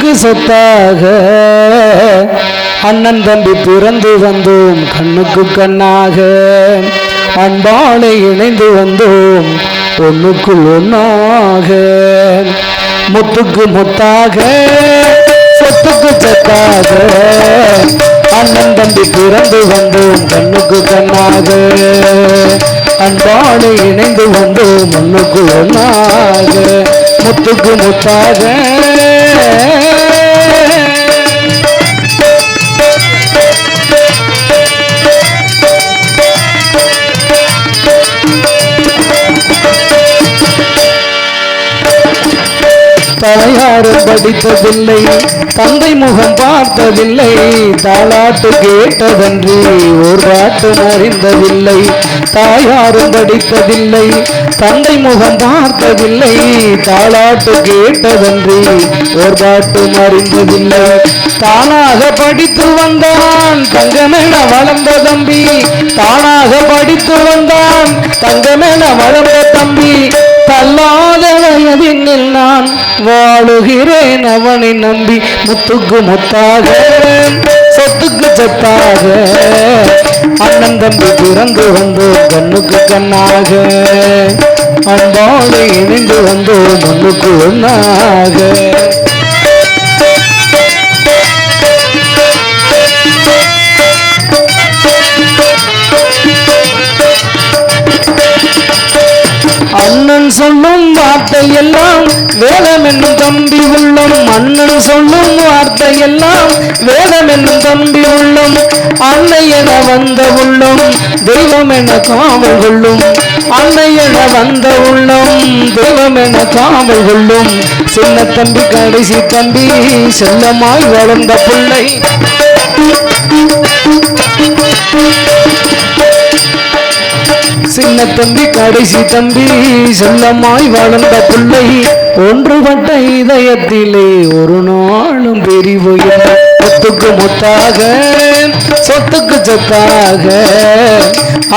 சொத்துக்கு சொத்தாக. அண்ணன் தம்பி பிறந்து வந்தோம் கண்ணுக்கு கண்ணாக. அன்பாலை இணைந்து வந்தோம் ஒன்றுக்குள் ஒன்றாக முத்துக்கு முத்தாக சொத்துக்கு சொத்தாக. அண்ணன் தம்பி பிறந்து வந்தோம் கண்ணுக்கு கண்ணாக. அன்பாலை இணைந்து வந்தோம் ஒன்றுக்குள் ஒன்றாக முத்துக்கு முத்தாக. தாயாரும் படித்ததில்லை தந்தை முகம் பார்த்ததில்லை தாளாட்டு கேட்டதன்றி ஒரு பாட்டு அறிந்ததில்லை தாயாரும் படித்ததில்லை தந்தை முகம் பார்த்ததில்லை தாளாட்டு கேட்டதன்றி ஒரு பாட்டு அறிந்ததில்லை. தானாக படித்து வந்தான் தங்கமென வளர்ந்த தம்பி. தானாக படித்து வந்தான் தங்கமென வளர்ந்த தம்பி. தல்லா வயதினில் நான் வாழுகிறேன் அவனை நம்பி முத்துக்கு முத்தாக. சொத்துக்கு சொத்தாக. அண்ணன் தம்பி பிறந்து வந்து கண்ணுக்கு கண்ணாக. அன்பாடு இணைந்து வந்து மண்ணுக்கு ஒன்னாக. அண்ணன் சொல்லும் வார்த்தை எல்லாம் வேதம் என்னும் தம்பி உள்ளம். அண்ணன் சொல்லும் வார்த்தை எல்லாம் வேதம் என்னும் தம்பி உள்ளம். அன்னை என வந்த உள்ளம் தெய்வம் என காவல் கொள்ளும். அன்னை என வந்த உள்ளம் தெய்வம் என காவல் கொள்ளும். சின்ன தம்பி கடைசி தம்பி செல்லமாய் வளர்ந்த பிள்ளை. சின்ன தம்பி கடைசி தம்பி செல்லமாய் வளர்ந்த பிள்ளை. ஒன்றுபட்ட இதயத்திலே ஒரு நாளும் பிரிவு இல்லை சொத்துக்கு முத்தாக சொத்துக்கு சொத்தாக.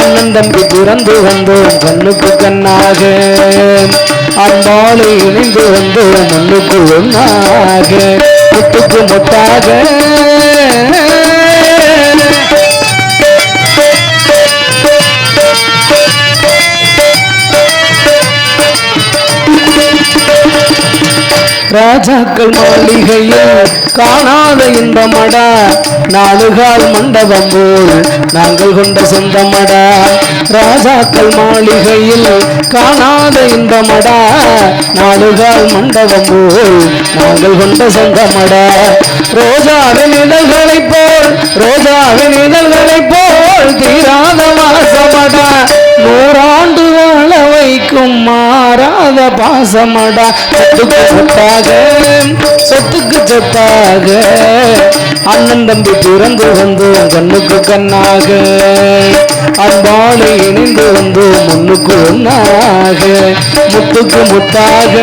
அண்ணன் தம்பி பிறந்து வந்தோம் கண்ணுக்கு கண்ணாக. அன்பாலை இணைந்து வந்தோம் மண்ணுக்கு ஒன்றாக முத்துக்கு முத்தாக ராஜாக்கள் மாளிகையில் காணாத இன்பமடா. நாடுகால் மண்டபம் போல் நாங்கள் கொண்ட சொந்தமடா. ராஜாக்கள் மாளிகையில் காணாத இன்பமடா. நாடுகால் மண்டபம் போல் நாங்கள் கொண்ட சொந்தமடா. ரோஜாவின் இதழ்களைப் போல் ரோஜாவின் இதழ்களை இல்லாத பாசமடா. சொத்துக்கு சொத்தாக சொத்துக்கு சொத்தாக. அண்ணன் தம்பி பிறந்து வந்து கண்ணுக்கு கண்ணாக. அன்பாடு இணைந்து வந்து முன்னுக்கு ஒன்னாக. முத்துக்கு முத்தாக.